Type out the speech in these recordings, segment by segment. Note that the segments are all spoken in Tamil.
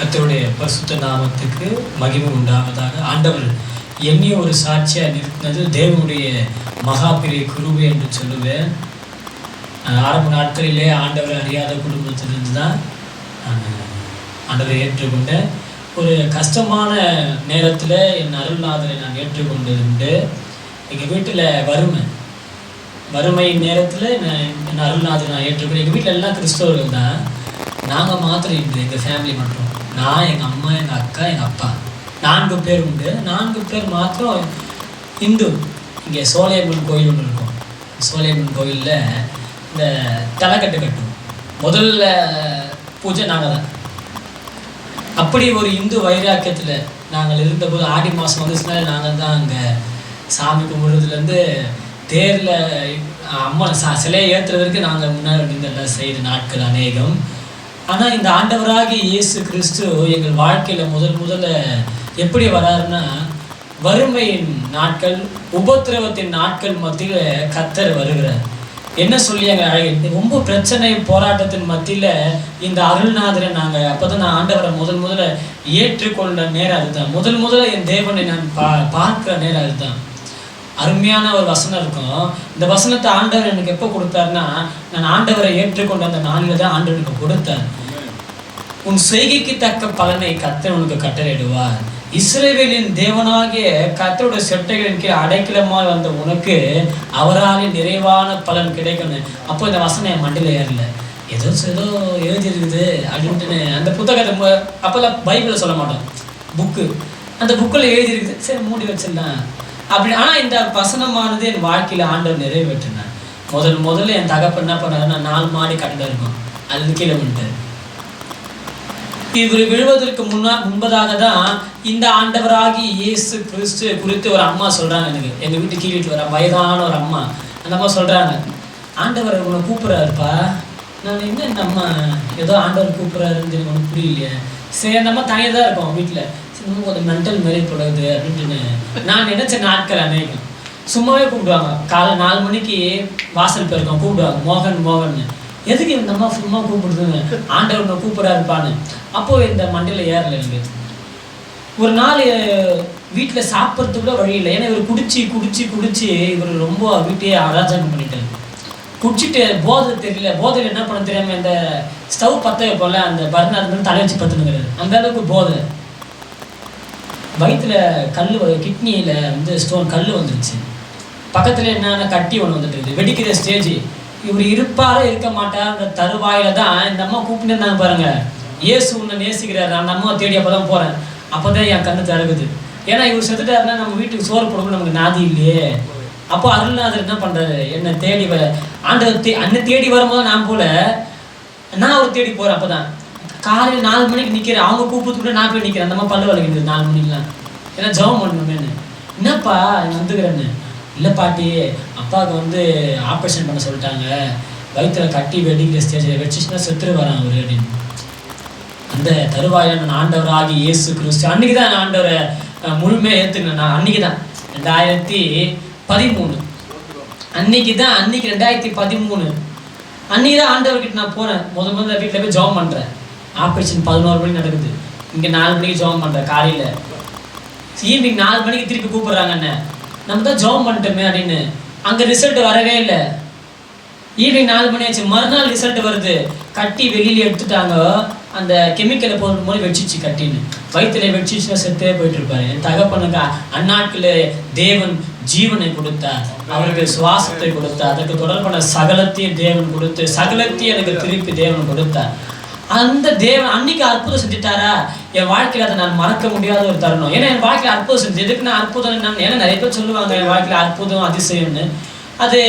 கத்தருடைய பரிசுத்த நாமத்துக்கு மகிமை உண்டாவதாக ஆண்டவர் என்னைய ஒரு சாட்சியாக நிறுத்தினது தேவனுடைய மகா பெரிய குருவை என்று சொல்லுவேன். ஆரம்ப நாட்களிலே ஆண்டவர் அறியாத குடும்பத்திலிருந்து தான் ஆண்டவரை ஏற்றுக்கொண்டேன். ஒரு கஷ்டமான நேரத்தில் என் அருள்நாதரை நான் ஏற்றுக்கொண்டிருந்து எங்கள் வீட்டில் வறுமை. வறுமை நேரத்தில் நான் என் அருள்நாதரை நான் ஏற்றுக்கொண்டேன். எங்கள் வீட்டில் எல்லாம் கிறிஸ்தவர்கள் தான். நாங்கள் மாத்திரம் இல்லை எங்கள் ஃபேமிலி மட்டும். நான் எங்கள் அம்மா எங்கள் அக்கா எங்கள் அப்பா. நான்கு பேர் உண்டு. நான்கு பேர் மாத்திரம் இந்து. இங்கே சோழையம்மன் கோயில் ஒன்று இருக்கும். சோழையம்மன் கோயிலில் இந்த தலைக்கட்டு கட்டுவோம் முதல்ல பூஜை நாங்கள் தான் அப்படி ஒரு இந்து வைராக்கியத்தில் நாங்கள் இருந்தபோது ஆடி மாதம் வந்துச்சுனாலே நாங்கள் தான் அங்கே சாமி கும்பிட்றதுலேருந்து தேரில் அம்மன் சா சிலையை ஏற்றுறதுக்கு வரைக்கும் நாங்கள் முன்னாடி நின்று செய்கிற நாட்கள் அநேகம். ஆனால் இந்த ஆண்டவராகி இயேசு கிறிஸ்து எங்கள் வாழ்க்கையில் முதல் முதல்ல எப்படி வராருன்னா வறுமையின் நாட்கள் உபத்திரவத்தின் நாட்கள் மத்தியில் கத்தர் வருகிறார். என்ன சொல்லி எங்கள் அழகு ரொம்ப பிரச்சனை போராட்டத்தின் மத்தியில் இந்த அருள்நாதரை நாங்கள் அப்போ தான் நான் ஆண்டவரை முதல் முதல்ல ஏற்றுக்கொண்ட நேரம் அதுதான். முதல் முதல்ல என் தேவனை நான் பா பார்க்குற நேரம் அதுதான். அருமையான ஒரு வசனம் இருக்கும். இந்த வசனத்தை ஆண்டவர் எனக்கு எப்போ கொடுத்தாருன்னா நான் ஆண்டவரை ஏற்றுக்கொண்டு அந்த நாளில் தான் ஆண்டவர் எனக்கு கொடுத்தார். உன் செய்கைக்கு தக்க பலனை கத்தர் உனக்கு கட்டளையிடுவார். இஸ்ரேவேலின் தேவனாகிய கத்தோட செட்டைகளின் கீழ் அடைக்கலமாக வந்த உனக்கு அவராலே நிறைவான பலன் கிடைக்கணும் அப்போ இந்த வசனம் என் மண்டியில் ஏறல. ஏதோ ஏதோ எழுதியிருக்குது அப்படின்ட்டு அந்த புத்தகத்தை அப்போல்லாம் பைபிளை சொல்ல மாட்டோம். புக்கு. அந்த புக்கில் எழுதியிருக்குது. சரி மூடி வச்சிடலாம். அப்படி ஆனால் இந்த வசனமானது என் வாழ்க்கையில் ஆண்டவர் நிறைவேற்றினார். முதல் முதல்ல என் தகப்பன் என்ன பண்ணாருன்னா நாலு மாடி கட்டிடம் இருக்கும். அது கீழே விட்டார் இவர் விழுவதற்கு முன்னா முன்பதாக தான் இந்த ஆண்டவராகி இயேசு கிறிஸ்து குறித்து ஒரு அம்மா சொல்றாங்க எனக்கு. எங்க வீட்டு கீழிட்டு வர வயதான ஒரு அம்மா. அந்த அம்மா சொல்றாங்க ஆண்டவர் உன்னை கூப்பிட்றாருப்பா. நான் என்ன இந்த அம்மா? ஏதோ ஆண்டவர் கூப்பிடுறாருன்னு எனக்கு ஒன்றும் புரியலையே. சரி அந்த அம்மா தனியாக தான் இருக்கும் வீட்டில் இன்னும் கொஞ்சம் மென்டல் மாரி போடுது அப்படின்னு நான் நினைச்ச நாட்கள் அநேகம். சும்மாவே கூப்பிடுவாங்க. காலை நாலு மணிக்கு வாசல் போயிருக்கோம் கூப்பிடுவாங்க. மோகன் மோகன் எதுக்கு இந்த அம்மா சும்மா கூப்பிடுதுன்னு? ஆண்டவர் உன்னை கூப்பிடாருப்பான்னு அப்போது இந்த மண்டையில் ஏறல எனக்கு. ஒரு நாள் வீட்டில் சாப்பிட்றதுக்கு கூட வழி இல்லை. ஏன்னா இவர் குடிச்சு குடிச்சு குடிச்சு இவர் ரொம்ப வீட்டையே அராஜகம் பண்ணிட்டாரு. குடிச்சிட்டு போதை தெரியல. போதையில் என்ன பண்ண தெரியாமல் இந்த ஸ்டவ் பற்ற வைப்போம்ல அந்த பர்னர் வந்து தலை வச்சு பத்துனுங்கிறது அந்த அளவுக்கு போதை. வயிற்றில் கல் கிட்னியில் வந்து ஸ்டோன் கல் வந்துருச்சு. பக்கத்தில் என்னென்ன கட்டி ஒன்று வந்துட்டு வெடிக்கிற ஸ்டேஜ் இவர் இருப்பாரோ இருக்க மாட்டார்ன்ற தருவாயில தான் இந்த அம்மா கூப்பிட்டு இருந்தாங்க பாருங்கள் இயேசு உன்னை நேசிக்கிறார். அந்த அம்மா தேடி அப்போ தான் போகிறேன் அப்போ தான் என் கண்ணு திறகுது ஏன்னா இவர் செத்துட்டாருன்னா நம்ம வீட்டுக்கு சோறு போடணும் நமக்கு நாதி இல்லையே. அப்போ அருள்நாதர் என்ன பண்ணுறாரு என்னை தேடி வர ஆண்டவர் தே அண்ணன் தேடி வரும்போது நான் போல நான் அவர் தேடி போகிறேன் அப்போ தான் காலையில் நாலு மணிக்கு நிற்கிறேன் அவங்க கூப்பிட்டு கூட நான் போய் நிற்கிறேன் அந்த மாதிரி பல்லு வலிக்குது நாலு மணிக்கெலாம் ஏன்னா ஜெபம் பண்ணணுமேனு என்னப்பா வந்துக்கிறேன்னு. இல்லை பாட்டி அப்பாவுக்கு வந்து ஆப்ரேஷன் பண்ண சொல்லிட்டாங்க. வயிற்றுல கட்டி வெடிக்கிற ஸ்டேஜில் வச்சுச்சுன்னா செத்துரு வரான் அவர் அப்படின்னு. அந்த தருவாயில் நான் ஆண்டவராகி இயேசு கிறிஸ்து. அன்னைக்கு தான் நான் ஆண்டவரை முழுமையாக ஏற்றுக்கினேன் நான் அன்னைக்கு தான் ரெண்டாயிரத்தி பதிமூணு. அன்னைக்கு தான் அன்னைக்கு ரெண்டாயிரத்தி பதிமூணு. அன்னைக்கு தான் ஆண்டவர்கிட்ட நான் போகிறேன் முத முதல்ல வீட்டில் போய் ஜெபம் பண்ணுறேன் ஆப்ரேஷன் பதினோரு மணிக்கு நடக்குது. இங்கே நாலு மணிக்கு ஜோம் பண்ணுறேன் காலையில். ஈவினிங் நாலு மணிக்கு திருப்பி கூப்பிட்றாங்க என்ன நம்ம தான் ஜெபம் பண்ணிட்டோமே அப்படின்னு. அங்கே ரிசல்ட் வரவே இல்லை. ஈவினிங் நாலு மணி ஆச்சு. மறுநாள் ரிசல்ட் வருது. கட்டி வெளியில எடுத்துட்டாங்க. அந்த கெமிக்கலை போடும் போது வெடிச்சிச்சு கட்டின்னு. வயிற்றுல வெடிச்சிச்சுன்னா செத்தே போயிட்டு இருப்பாரு. என் தகப்பனுக்கு அந்நாட்களே தேவன் ஜீவனை கொடுத்தார். அவருக்கு சுவாசத்தை கொடுத்தார். அதற்கு தொடர்பான சகலத்தையும் தேவன் கொடுத்து சகலத்தையும் எனக்கு திருப்பி தேவன் கொடுத்தார். அந்த தேவன் அன்னைக்கு அற்புதம் செஞ்சுட்டாரா? என் வாழ்க்கையில அதை நான் மறக்க முடியாத ஒரு தருணம். ஏன்னா என் வாழ்க்கையில அற்புதம் செஞ்சு எதுக்கு நான் அற்புதம் என்னன்னு ஏன்னா நிறைய பேர் சொல்லுவாங்க என் வாழ்க்கையில அற்புதம் அதிசயம்னு. அது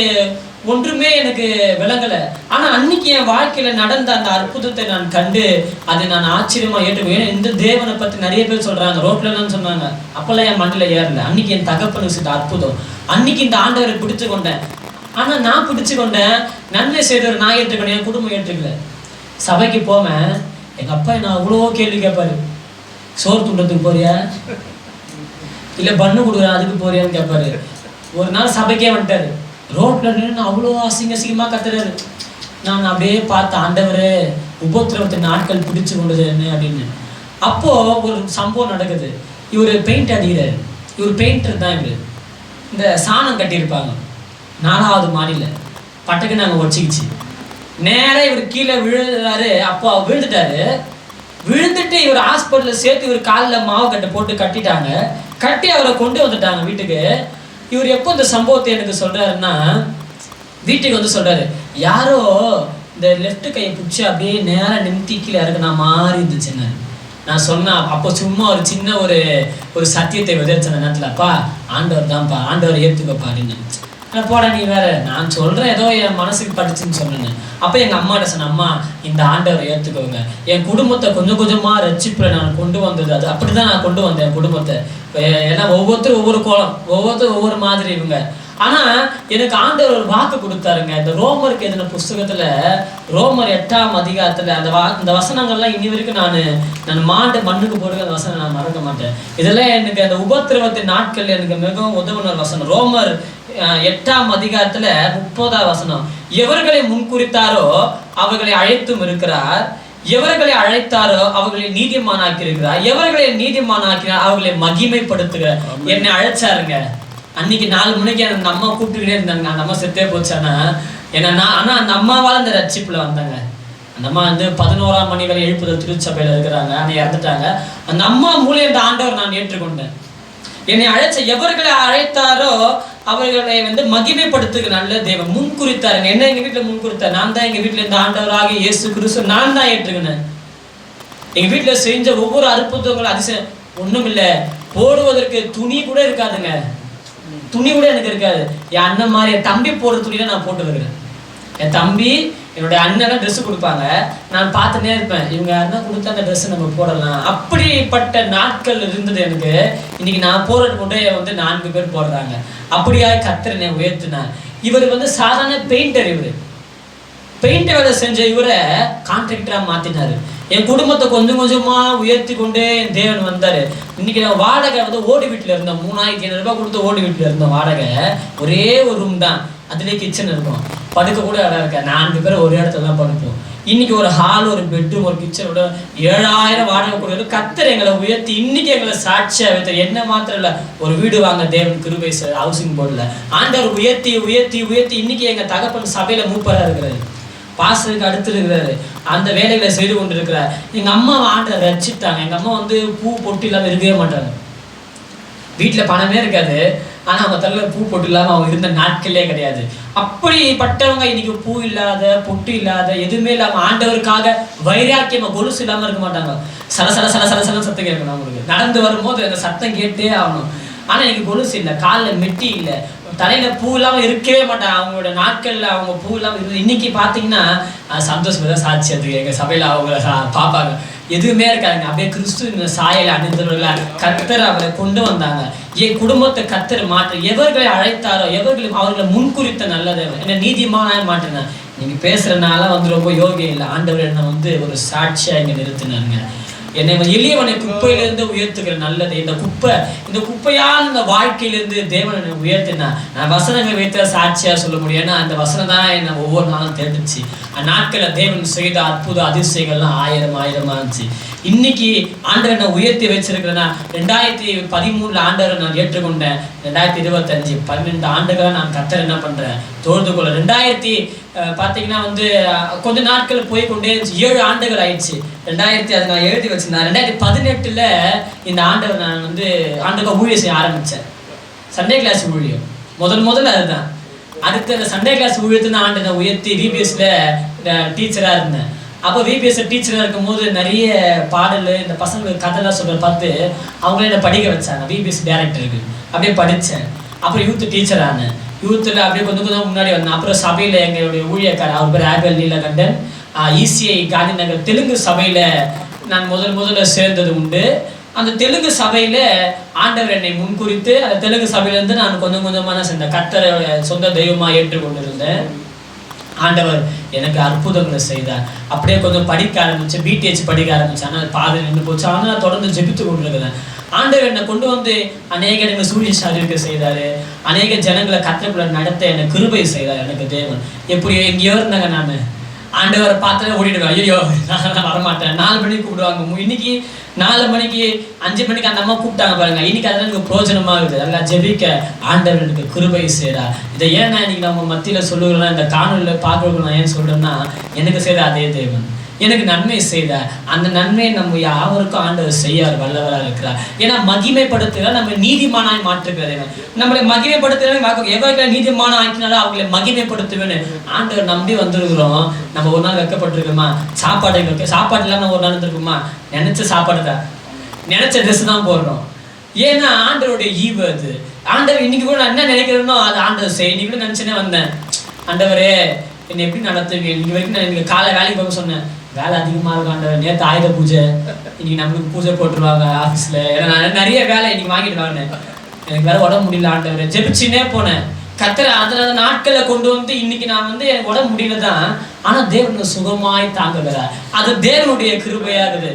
ஒன்றுமே எனக்கு விளங்கலை. ஆனா அன்னைக்கு என் வாழ்க்கையில நடந்த அந்த அற்புதத்தை நான் கண்டு அதை நான் ஆச்சரியமா ஏற்றுக்கோ ஏன்னா இந்த தேவனை பத்தி நிறைய பேர் சொல்றாங்க. ரோட்ல சொன்னாங்க அப்பெல்லாம் என் மண்ணில் ஏறல. அன்னைக்கு என் தகப்பனுக்கு செஞ்ச அற்புதம். அன்னைக்கு இந்த ஆண்டவரை பிடிச்சு கொண்டேன். ஆனா நான் பிடிச்சு கொண்டேன். நன்மை செய்தவர் நான் ஏற்றுக்கணும் என் குடும்பம் ஏற்றுக்கல. சபைக்கு போவேன் எங்கள் அப்பா என்ன அவ்வளோ கேள்வி கேட்பாரு. சோறு துண்டத்துக்கு போறியா? இல்லை பண்ணு கொடுக்குறேன் அதுக்கு போறியான்னு கேட்பாரு. ஒரு நாள் சபைக்கே வந்துட்டாரு. ரோட்ல நின்று அவ்வளோ அசிங்க அசிங்கமா கத்துறாரு. நான் அப்படியே பார்த்த ஆண்டவரே உபத்திரவத்தை நாட்கள் பிடிச்சு கொண்டது என்ன அப்படின்னு. அப்போது ஒரு சம்பவம் நடக்குது. இவர் பெயிண்ட் அடிக்கிறாரு. இவர் பெயிண்டர் தான் இவர். இந்த சாணம் கட்டியிருப்பாங்க. நாலாவது மாடியில். பட்டக்கு நாங்கள் ஒடிச்சிக்கிச்சு நேராக இவர் கீழே விழுறாரு அப்போ விழுந்துட்டாரு. விழுந்துட்டு இவர் ஹாஸ்பிட்டலில் சேர்த்து இவர் காலில் மாவு கட்டை போட்டு கட்டிட்டாங்க. கட்டி அவரை கொண்டு வந்துட்டாங்க வீட்டுக்கு. இவர் எப்போ இந்த சம்பவத்தை எனக்கு சொல்கிறாருன்னா வீட்டுக்கு வந்து சொல்கிறாரு யாரோ இந்த லெஃப்ட் கையை பிடிச்சி அப்படியே நேராக நிமித்தி கீழே இறக்குனா மாறி இருந்துச்சுன்னு நான் சொன்னேன் அப்போ சும்மா ஒரு சின்ன ஒரு ஒரு சத்தியத்தை விதைச்சேன் நேரத்தில் அப்பா ஆண்டவர் தான்ப்பா ஆண்டவர் ஏற்றுக்கப்பா அப்படின்னு அட போடா நீ வேற. நான் சொல்கிறேன் ஏதோ என் மனசுக்கு படிச்சுன்னு சொன்னேன் அப்போ எங்கள் அம்மாட்ட சொன்னேன் அம்மா இந்த ஆண்டவரை ஏற்றுக்கோங்க என் குடும்பத்தை கொஞ்சம் கொஞ்சமாக ரட்சிப்பில் நான் கொண்டு வந்தது அது. அப்படி தான் நான் கொண்டு வந்தேன் என் குடும்பத்தை ஏன்னா ஒவ்வொருத்தரும் ஒவ்வொரு கோலம் ஒவ்வொருத்தரும் ஒவ்வொரு மாதிரி இவங்க. ஆனால் எனக்கு ஆண்டவர் ஒரு வாக்கு கொடுத்தாருங்க. இந்த ரோமருக்கு எதின புஸ்தகத்தில் ரோமர் எட்டாம் அதிகாரத்தில் அந்த வா இந்த வசனங்கள்லாம் இனி வரைக்கும் நான் நான் மாண்டு மண்ணுக்கு போடுற அந்த வசனம் நான் மறக்க மாட்டேன். இதெல்லாம் எனக்கு அந்த உபத்திரவத்தின் நாட்கள் எனக்கு மிகவும் உதவுன வசனம். ரோமர் எட்டாம் அதிகாரத்துல முப்பதாம் வசனம். எவர்களை முன்குறித்தாரோ அவர்களை அழைத்தும் இருக்கிறார். எவர்களை அழைத்தாரோ அவர்களை நீதிமானாக்கி இருக்கிறார் எவர்களை நீதிமானாக்கினார் அவர்களை மகிமைப்படுத்துகிறார். என்னை அழைச்சாருங்க. அன்னைக்கு நாலு மணிக்கு அந்த அம்மா கூப்பிட்டுக்கிட்டே இருந்தாங்க. அந்த அம்மா செத்தே போச்சானா ஏன்னா நான் ஆனால் அந்த அம்மாவால் அந்த ரட்சிப்புல வந்தாங்க. அந்த அம்மா வந்து பதினோராம் மணி வரை எழுப்புதல் திருச்சபையில் இருக்கிறாங்க. ஆனால் இறந்துட்டாங்க. அந்த அம்மா மூலியம் இந்த ஆண்டவர் நான் ஏற்றுக்கொண்டேன். என்னை அழைச்ச எவர்களை அழைத்தாரோ அவர்களை வந்து மகிமைப்படுத்துக்கு நல்ல தெய்வம் முன் குறித்தாருங்க என்ன எங்க வீட்டுல முன் குறித்தார் நான் தான் எங்க வீட்டுல இந்த ஆண்டவராக இயேசு கிறிஸ்து நான் தான் ஏற்றுக்கினேன். எங்க வீட்டுல செஞ்ச ஒவ்வொரு அற்புதங்களும் அதிசயம். ஒண்ணும் இல்ல போடுவதற்கு துணி கூட இருக்காதுங்க. துணி கூட எனக்கு இருக்காது. என் அண்ணன் மாதிரி என் தம்பி போடுற துணியில நான் போட்டு வருகிறேன் என் தம்பி என்னுடைய அண்ணன் ட்ரெஸ் கொடுப்பாங்க. நான் பார்த்துட்டே இருப்பேன். இவங்க அண்ணன் கொடுத்த அந்த ட்ரெஸ் நம்ம போடலாம். அப்படிப்பட்ட நாட்கள் இருந்தது எனக்கு. இன்னைக்கு நான் போடுறது கூட வந்து நான்கு பேர் போடுறாங்க. அப்படியாக கத்திரனை உயர்த்தினார். இவர் வந்து சாதாரண பெயிண்டர் இவர். பெயிண்ட் வேலை செஞ்ச இவரை கான்ட்ராக்டராக மாற்றினார் என் குடும்பத்தை கொஞ்சம் கொஞ்சமாக உயர்த்தி கொண்டே என் தேவன் வந்தார். இன்னைக்கு நான் வாடகை வந்து ஓடி வீட்டில் இருந்தேன். மூணாயிரத்தி ஐநூறுரூபா கொடுத்து ஓடி வீட்டில் இருந்தோம் வாடகை ஒரே ஒரு ரூம் தான். அதுலேயே கிச்சன் இருக்கும். படுக்க கூட இடம் இருக்க நான்கு பேர் ஒரு இடத்துல தான் படுப்போம். இன்னைக்கு ஒரு ஹால் ஒரு பெட்ரூம் ஒரு கிச்சனோட ஏழாயிரம் வாடகை கொடுக்குறது கத்தர் எங்களை உயர்த்தி இன்னைக்கு எங்களை சாட்சியாக வைத்த என்ன மாத்திரம் இல்லை ஒரு வீடு வாங்க தேவன் கிருபை ஹவுசிங் போர்டில் ஆண்டவர் உயர்த்தி உயர்த்தி உயர்த்தி இன்னைக்கு எங்கள் தகப்பன் சபையில் மூப்பராக இருக்கிறாரு. பாஸ்டருக்கு அடுத்து இருக்கிறாரு அந்த வேலைகளை செய்து கொண்டு இருக்கிறார் எங்க அம்மா ஆண்டவர் ரச்சிட்டாங்க எங்க அம்மா வந்து பூ பொட்டு இல்லாம இருக்கவே மாட்டாங்க. வீட்டில் பணமே இருக்காது. ஆனா அவங்க தலையில் பூ பொட்டு இல்லாம அவங்க இருந்த நாட்களே கிடையாது. அப்படிப்பட்டவங்க இன்னைக்கு பூ இல்லாத பொட்டு இல்லாத எதுவுமே இல்லாம ஆண்டவருக்காக வைராக்கியமாக கொலுசு இல்லாம இருக்க மாட்டாங்க. சல சல சல சல சல சத்தம் கேட்கணும் அவங்களுக்கு. நடந்து வரும்போது அந்த சத்தம் கேட்டே ஆகணும். ஆனா இன்னைக்கு கொலுசு இல்லை. காலில் மெட்டி இல்லை. தலையில பூ இல்லாம இருக்கவே மாட்டாங்க. அவங்களோட நாட்கள்ல அவங்க பூ இல்லாம இருந்து இன்னைக்கு பாத்தீங்கன்னா சந்தோஷம் தான் சாட்சி அது எங்க சபையில அவங்கள சா- பார்ப்பாங்க எதுவுமே இருக்காதுங்க. அப்படியே கிறிஸ்து சாயல அணிந்தவர்கள கத்தர் அவரை கொண்டு வந்தாங்க. என் குடும்பத்தை கத்தர் மாற்ற எவர்களை அழைத்தாரோ எவர்களும் அவர்களை முன்குறித்த நல்லது என்ன நீதிமான மாற்றினார். நீங்க பேசுறதுனால வந்து ரொம்ப யோகியம் இல்லை. ஆண்டவர் என்ன வந்து ஒரு சாட்சியா இங்க நிறுத்தினாருங்க. என்னை எளியவனை குப்பையிலிருந்து உயர்த்துகிற நல்லது. இந்த குப்பை இந்த குப்பையான இந்த வாழ்க்கையிலிருந்து தேவன் என்னை உயர்த்தினா நான் வசனங்கள் வைத்த சாட்சியாக சொல்ல முடியும். ஏன்னா அந்த வசனம் தான் என்னை ஒவ்வொரு நாளும் தெரிஞ்சுச்சு அந்த நாட்களில் தேவன் செய்த அற்புத அதிசயங்கள்லாம் ஆயிரம் ஆயிரமா இருந்துச்சு இன்னைக்கு ஆண்டவர் நான் உயர்த்தி வச்சிருக்கிறேன்னா ரெண்டாயிரத்தி பதிமூணுல ஆண்டவரை நான் ஏற்றுக்கொண்டேன். ரெண்டாயிரத்தி இருபத்தஞ்சு பன்னெண்டு ஆண்டுகளாக நான் கத்தர் என்ன பண்ணுறேன் தோழ்ந்து கொள்ள ரெண்டாயிரத்தி பார்த்தீங்கன்னா வந்து கொஞ்ச நாட்கள் போய் கொண்டே இருந்துச்சு. ஏழு ஆண்டுகள் ஆயிடுச்சு. ரெண்டாயிரத்தி அதை நான் எழுதி வச்சிருந்தேன். ரெண்டாயிரத்தி பதினெட்டில் இந்த ஆண்டவர் நான் வந்து ஆண்டுக்கு ஊழியம் செய்ய ஆரம்பித்தேன் சண்டே கிளாஸ் ஊழியம். முதல் முதல்ல அதுதான். அடுத்து அந்த சண்டே கிளாஸ் ஊழியத்தின் நான் ஆண்டு நான் உயர்த்தி விபிஎஸ்சில் டீச்சராக இருந்தேன். அப்போ விபிஎஸ் டீச்சராக இருக்கும்போது நிறைய பாடல் இந்த பசங்களுக்கு கதைலாம் சொல்கிற பார்த்து அவங்களே என்னை படிக்க வச்சாங்க. விபிஎஸ் டேரக்டருக்கு அப்படியே படித்தேன் அப்புறம் யூத் டீச்சர் ஆனேன். யூத்தில் அப்படியே கொஞ்சம் கொஞ்சம் முன்னாடி வந்தேன். அப்புறம் சபையில் எங்களுடைய ஊழியக்காரர் அவர் பேர் ஆபேல் நீலகண்டன். இசிஐ காந்தி நகர் தெலுங்கு சபையில் நான் முதல் முதல்ல சேர்ந்தது உண்டு. அந்த தெலுங்கு சபையில் ஆண்டவர் என்னை முன்குறித்து அந்த தெலுங்கு சபையிலேருந்து நான் கொஞ்சம் கொஞ்சமான சேர்ந்த கத்தரோட சொந்த தெய்வமாக ஏற்றுக்கொண்டிருந்தேன். ஆண்டவர் எனக்கு அற்புதங்களை செய்தார். அப்படியே கொஞ்சம் படிக்க ஆரம்பித்தேன் பிடிஹெச் படிக்க ஆரம்பித்தேன் ஆனால் பாதை நின்று போச்சு. ஆனால் நான் தொடர்ந்து ஜெபித்து கொண்டிருக்கிறேன். ஆண்டவர் என்னை கொண்டு வந்து அநேக இடங்கள் சூரிய சாதிக்க செய்தாரு. அநேக ஜனங்களை கத்திரக்குள்ள நடத்த என்னை கிருபை செய்தார் எனக்கு தேவன். எப்படி எங்கேயோ இருந்தாங்க நான். ஆண்டவரை பார்த்தாலே ஓடிடுவேன். ஐயோ நான் வரமாட்டேன். நாலு மணிக்கு கூப்பிடுவாங்க. இன்னைக்கு நாலு மணிக்கு அஞ்சு மணிக்கு அந்த அம்மா கூப்பிட்டாங்க பாருங்க. இன்னைக்கு அதெல்லாம் எனக்கு பிரோஜனமா இருக்குது. அதெல்லாம் ஜெபிக்க ஆண்டவர் எனக்கு கிருபை செய்கிறா இதை ஏன் நான் இன்னைக்கு நம்ம மத்தியில் சொல்லுகிறேன்னா இந்த காணொலியில் பார்க்கறவங்க நான் ஏன் சொல்றேன்னா எனக்கு செய்த அதே தேவன். எனக்கு நன்மை செய்த. அந்த நன்மையை நம்ம யாவருக்கும் ஆண்டவர் செய்யார் வல்லவராக இருக்கிறார். ஏன்னா மகிமைப்படுத்துகிற நம்ம நீதிமானாய் மாற்றுகிற நம்மளை மகிமைப்படுத்துகிற எவ்வளவு நீதிமான ஆக்கினாலும் அவங்களை மகிமைப்படுத்துவேன்னு ஆண்டவர் நம்பி வந்திருக்கிறோம். நம்ம ஒரு நாள் வைக்கப்பட்டிருக்கோமா? சாப்பாடு வைக்க சாப்பாடு இல்லாமல் ஒரு நாள் இருந்திருக்குமா நினைச்ச சாப்பாடு தான். நினைச்ச ட்ரெஸ் தான் போடுறோம். ஏன்னா ஆண்டவருடைய ஈவு அது. ஆண்டவர் இன்னைக்கு கூட நான் என்ன நினைக்கிறேனோ அது ஆண்டவர் செய்ய இன்னைக்கு கூட நினைச்சுனே வந்தேன். ஆண்டவரே என்னை எப்படி நடத்துவீங்க? இன்னைக்கு வரைக்கும் நான் இன்னைக்கு காலை வேலைக்கு போக சொன்னேன். வேலை அதிகமாக இருக்கும் ஆண்டவர் நேற்று ஆயுத பூஜை. இன்னைக்கு நம்மளுக்கு பூஜை போட்டுருவாங்க ஆஃபீஸில் ஏன்னா நான் நிறைய வேலை இன்னைக்கு வாங்கிட்டு வாங்கினேன் எனக்கு வேற உடம்பு முடியல ஆண்டவர். ஜெபிச்சுன்னே போனேன். கத்திர அதனால நாட்களை கொண்டு வந்து இன்னைக்கு நான் வந்து எனக்கு உடம்பு முடியல தான் ஆனா தேவன் சுகமாய் தாங்குகிறார் அது தேவனுடைய கிருபையாகுது.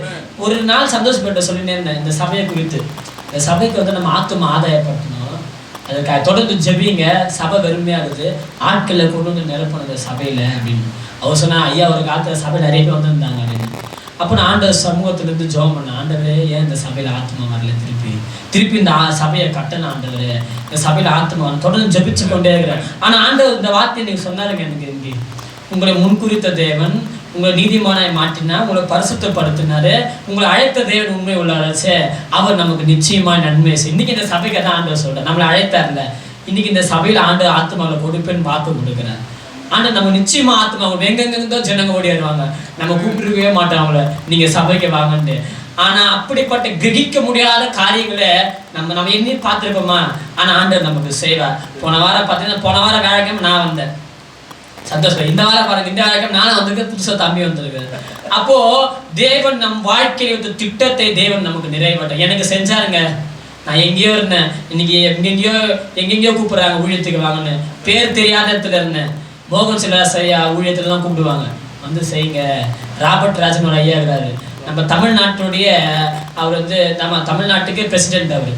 ஒரு நாள் சந்தோஷப்பட்ட சொல்லினே இருந்தேன் இந்த சபையை குறித்து. இந்த சபைக்கு வந்து நம்ம ஆத்தும ஆதாயப்படுத்தணும். அதுக்கு தொடர்ந்து ஜெபிங்க. சபை வெறுமையாகுது. ஆட்களை கொண்டு வந்து நிரப்பணும் இந்த சபையில அப்படின்னு. அவர் சொன்னா ஐயா ஒரு காலத்தில் சபை நிறைய பேர் வந்திருந்தாங்க அப்படின்னு அப்போ நான் ஆண்டவர் சமூகத்துல இருந்து ஜெபம் பண்ணேன். ஆண்டவரே ஏன் இந்த சபையில் ஆத்மா வரல? திருப்பி திருப்பி இந்த சபையை கட்டணும் ஆண்டவர். இந்த சபையில் ஆத்மா வரணும். தொடர்ந்து ஜெபிச்சு கொண்டே இருக்கிறேன். ஆனா ஆண்டவர் இந்த வார்த்தை நீங்கள் சொன்னாருங்க எனக்கு இங்கே. உங்களை முன்குறித்த தேவன் உங்களை நீதிமானாய் மாற்றினா உங்களை பரிசுத்தப்படுத்தினாரு உங்களை அழைத்த தேவன் உண்மை உள்ளாராச்சே. அவர் நமக்கு நிச்சயமா நன்மை செய்யும். இன்னைக்கு இந்த சபைக்கு தான் ஆண்டவர் சொல்றேன் நம்மளை அழைத்தார்ல. இன்னைக்கு இந்த சபையில் ஆண்டு ஆத்மாவில் கொடுப்பேன்னு பார்த்து கொடுக்குறேன் ஆனா நம்ம நிச்சயமா ஆத்மா எங்கெங்கிருந்தோ ஜனங்க ஓடிடுவாங்க நம்ம கூப்பிட்டுருக்கவே மாட்டோம் அவங்கள. நீங்க சபைக்கு வாங்கன்ட்டு. ஆனா அப்படிப்பட்ட கிரகிக்க முடியாத காரியங்களை நம்ம நம்ம எண்ணி பார்த்துருப்போமா? ஆனா ஆண்டவர் நமக்கு செய்வார். போன வாரம் பார்த்தீங்கன்னா போன வாரம் வேலைக்கிழமை நான் வந்தேன். சந்தோஷம். இந்த வாரம் பாருங்க இந்த வாரம் நானும் வந்திருக்கேன் புதுசாக தம்பி வந்திருக்கேன் அப்போ தேவன் நம் வாழ்க்கையில் வந்து திட்டத்தை தேவன் நமக்கு நிறைவேற்ற எனக்கு செஞ்சாருங்க. நான் எங்கேயோ இருந்தேன். இன்னைக்கு எங்கெங்கேயோ எங்கெங்கேயோ கூப்பிடுறாங்க ஊழியத்துக்கு வாங்கன்னு. பேர் தெரியாத இடத்துல இருந்தேன். மோகன் சிலாஸ் ஐயா ஊழியத்துலலாம் கூப்பிடுவாங்க. வந்து செய்யுங்க ராபர்ட் ராஜன் ஐயா இருக்கிறாரு. நம்ம தமிழ்நாட்டுடைய அவர் வந்து நம்ம தமிழ்நாட்டுக்கு பிரசிடென்ட் அவர்.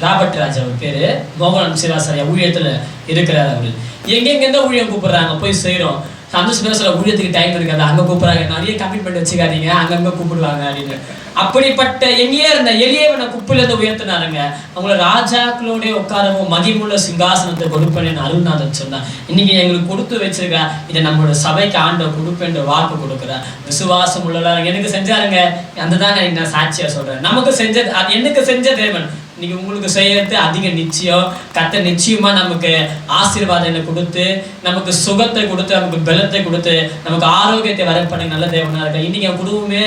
ராபர்ட் ராஜ் அவர் பேர். மோகன் ஐயா ஊழியத்தில் இருக்கிறார் அவர். எங்கெங்கேருந்தோ ஊழியம் கூப்பிடுறாங்க? போய் செய்கிறோம் செய்றோம் சந்தோஷ் பேசுற ஊழியத்துக்கு டைம் இருக்காது. அங்கே கூப்பிட்றாங்க. நிறைய கமிட்மெண்ட் வச்சுக்காதீங்க. அங்கங்கே கூப்பிடுவாங்க அப்படின்னு. அப்படிப்பட்ட எங்கேயே இருந்த எளியவனை குப்பில இருந்து உயர்த்தினாருங்க. அவங்கள ராஜாக்களோட உட்காரவும் மகிமுள்ள சிங்காசனத்தை கொடுப்பேன் அருள்நாதன் சொன்னான் இன்னைக்கு எங்களுக்கு கொடுத்து வச்சிருக்கா இதை நம்மளோட சபைக்கு ஆண்ட கொடுப்பேன் வாக்கு கொடுக்குறேன் விசுவாசம் உள்ளவங்க எனக்கு செஞ்சாருங்க. அந்த தான் நான் சாட்சியாக சொல்கிறேன் நமக்கு செஞ்சது அது எனக்கு செஞ்ச தேவன். இன்னைக்கு உங்களுக்கு செய்யறது அதிக நிச்சயம். கத்த நிச்சயமா நமக்கு ஆசீர்வாதங்களை கொடுத்து நமக்கு சுகத்தை கொடுத்து நமக்கு பலத்தை கொடுத்து நமக்கு ஆரோக்கியத்தை வரப்பண்ண நல்ல தேவனா இருக்கா? இன்னைக்கு என் குடும்பமே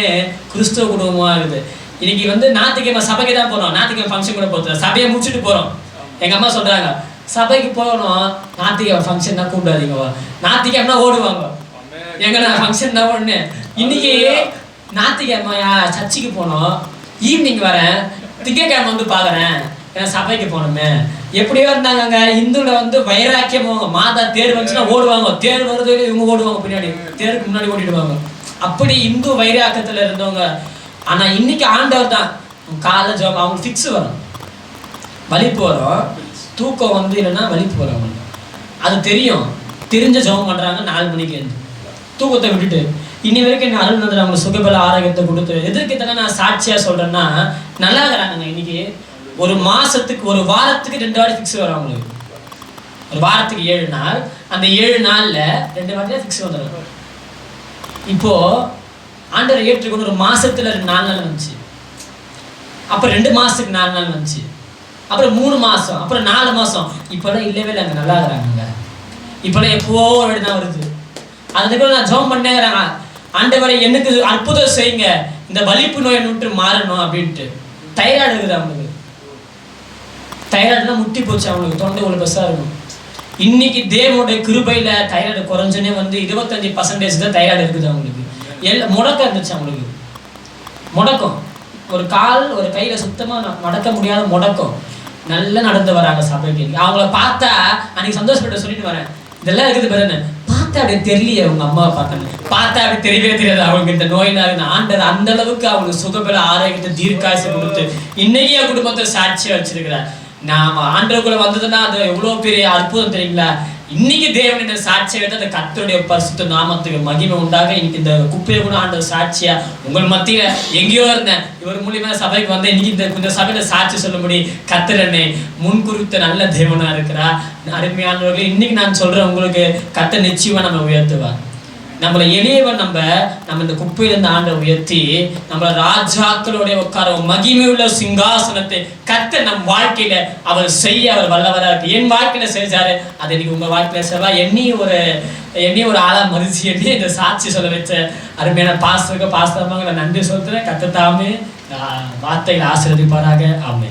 கிறிஸ்துவ குடும்பமா இருக்குது. இன்னைக்கு வந்து ஞாயிற்றுக்கிழமை சபைக்கு தான் போறோம். ஞாயிற்றுக்கிழமை ஃபங்க்ஷன் கூட போகிறோம் சபையை முடிச்சுட்டு போறோம். எங்க அம்மா சொல்றாங்க சபைக்கு போகணும் ஞாயிற்றுக்கிழமை ஃபங்க்ஷன் தான் கூப்பிடாதீங்க ஞாயிற்றுக்கிழமை ஓடுவாங்க. எங்க நான் ஃபங்க்ஷன் தான் ஒண்ணு இன்னைக்கு ஞாயிற்றுக்கிழமையா சர்ச்சுக்கு போனோம். ஈவினிங் வரேன். திங்கக்கிழமை வந்து பார்க்குறேன். சபைக்கு போகணுமே. எப்படியோ இருந்தாங்க அங்க இந்துல வந்து வைராக்கியமும் மாதா தேர் வந்துச்சுன்னா ஓடுவாங்க. தேர் வருது இவங்க ஓடுவாங்க பின்னாடி. தேருக்கு முன்னாடி ஓடிடுவாங்க. அப்படி இந்து வைராக்கியத்துல இருந்தவங்க ஆனால் இன்னைக்கு ஆண்டவர் தான். காலை ஜோம் அவங்க ஃபிக்ஸ் வரும். வலிப்பு வரும். தூக்கம் வந்து இல்லைன்னா வலிப்பு வரும் அவங்களுக்கு. அது தெரியும். தெரிஞ்ச ஜெபம் பண்ணுறாங்க நாலு மணிக்கு தூக்கத்தை விட்டுட்டு. இனி வரைக்கும் என்ன அருள்நந்தர் அவங்க சுகபல ஆரோக்கியத்தை கொடுத்து எதற்கு தானே நான் சாட்சியாக சொல்கிறேன்னா நல்லா இருக்கிறாங்க இன்னைக்கு. ஒரு மாதத்துக்கு ஒரு வாரத்துக்கு ரெண்டு வாட்டி ஃபிக்ஸ் வரும் அவங்களுக்கு. ஒரு வாரத்துக்கு ஏழு நாள். அந்த ஏழு நாளில் ரெண்டு வாட்டி ஃபிக்ஸ் வந்துடும் இப்போ ஆண்டரை ஏற்றுக்கொண்டு ஒரு மாதத்தில் ரெண்டு நாலு நாள் வந்துச்சு. அப்புறம் ரெண்டு மாதத்துக்கு நாலு நாள் வந்துச்சு. அப்புறம் மூணு மாதம் அப்புறம் நாலு மாதம் இப்போலாம் இல்லவே இல்லை அங்கே நல்லா இருக்கிறாங்க இப்போலாம் எப்போ ஒரு தான் வருது. அதுக்கு நான் ஜோம் பண்ணேங்கிறாங்க. ஆண்டவரை எனக்கு அற்புதம் செய்யுங்க. இந்த வலிப்பு நோயை நூற்று மாறணும் அப்படின்ட்டு. தைராய்டு இருக்குது அவங்களுக்கு. தைராய்டுலாம் முட்டி போச்சு அவங்களுக்கு. தொண்டை ஒரு பெருசாக இருக்கும். இன்னைக்கு தேவனுடைய கிருபையில தைராய்டு குறைஞ்சனே வந்து இருபத்தஞ்சி பர்சன்டேஜ் தான் தைராய்டு இருக்குது அவங்களுக்கு. எல் முடக்கம் இருந்துச்சு அவங்களுக்கு. முடக்கம். ஒரு கால் ஒரு கையில சுத்தமா நடக்க முடியாத முடக்கம். நல்லா நடந்து வராங்க சபைக்கு. அவங்கள பார்த்தா அன்னைக்கு சந்தோஷப்பட்டு சொல்லிட்டு வரேன். இதெல்லாம் இருக்குது பாருங்க பார்த்தா அப்படியே தெரியலையே அவங்க அம்மாவை பார்த்தாங்க பார்த்தா அப்படி தெரியவே தெரியாது அவங்களுக்கு இந்த நோயினால ஆண்டர் அந்த அளவுக்கு அவங்களுக்கு சுகபல ஆரோக்கியத்தை தீர்க்காசு கொடுத்து இன்னைக்கு என் குடும்பத்தை சாட்சியா வச்சிருக்கிறார். நாம ஆண்டருக்குள்ள வந்ததுன்னா அது எவ்வளவு பெரிய அற்புதம் தெரியுங்களா? இன்னைக்கு தேவன் இந்த சாட்சியை எடுத்து அந்த கத்தருடைய பரிசுத்த நாமத்துக்கு மகிமை உண்டாக. இன்னைக்கு இந்த குப்பையை கூட ஆண்ட சாட்சியா உங்கள் மத்தியில எங்கேயோ இருந்தேன் இவர் மூலியமா சபைக்கு வந்து இன்னைக்கு இந்த இந்த சபையில சாட்சி சொல்லும்படி முடியும் என்னை முன்குறித்த நல்ல தேவனா இருக்கிறா அருமையானவர்கள் இன்னைக்கு நான் சொல்றேன் உங்களுக்கு கத்த நிச்சயமா நம்ம உயர்த்துவேன் நம்மளை எளியவன் நம்ம நம்ம இந்த குப்பையிலிருந்து ஆண்டை உயர்த்தி நம்மள ராஜாக்களோட உட்கார மகிமையுள்ள சிங்காசனத்தை கத்த நம் வாழ்க்கையில அவர் செய்ய அவர் வல்லவரா இருக்கு. என் வாழ்க்கையில செஞ்சாரு. அதை நீங்க உங்க வாழ்க்கையில செய்வா என்னையும் ஒரு என்னையும் ஒரு ஆளா மதிச்சு எண்ணி இந்த சாட்சி சொல்ல வச்ச அருமையான பாஸ்டருக்கு பாஸ்டர்மாங்க நான் நன்றி சொல்றேன். கத்த தாமே வார்த்தைகள் ஆசிரியப்பாராக ஆமே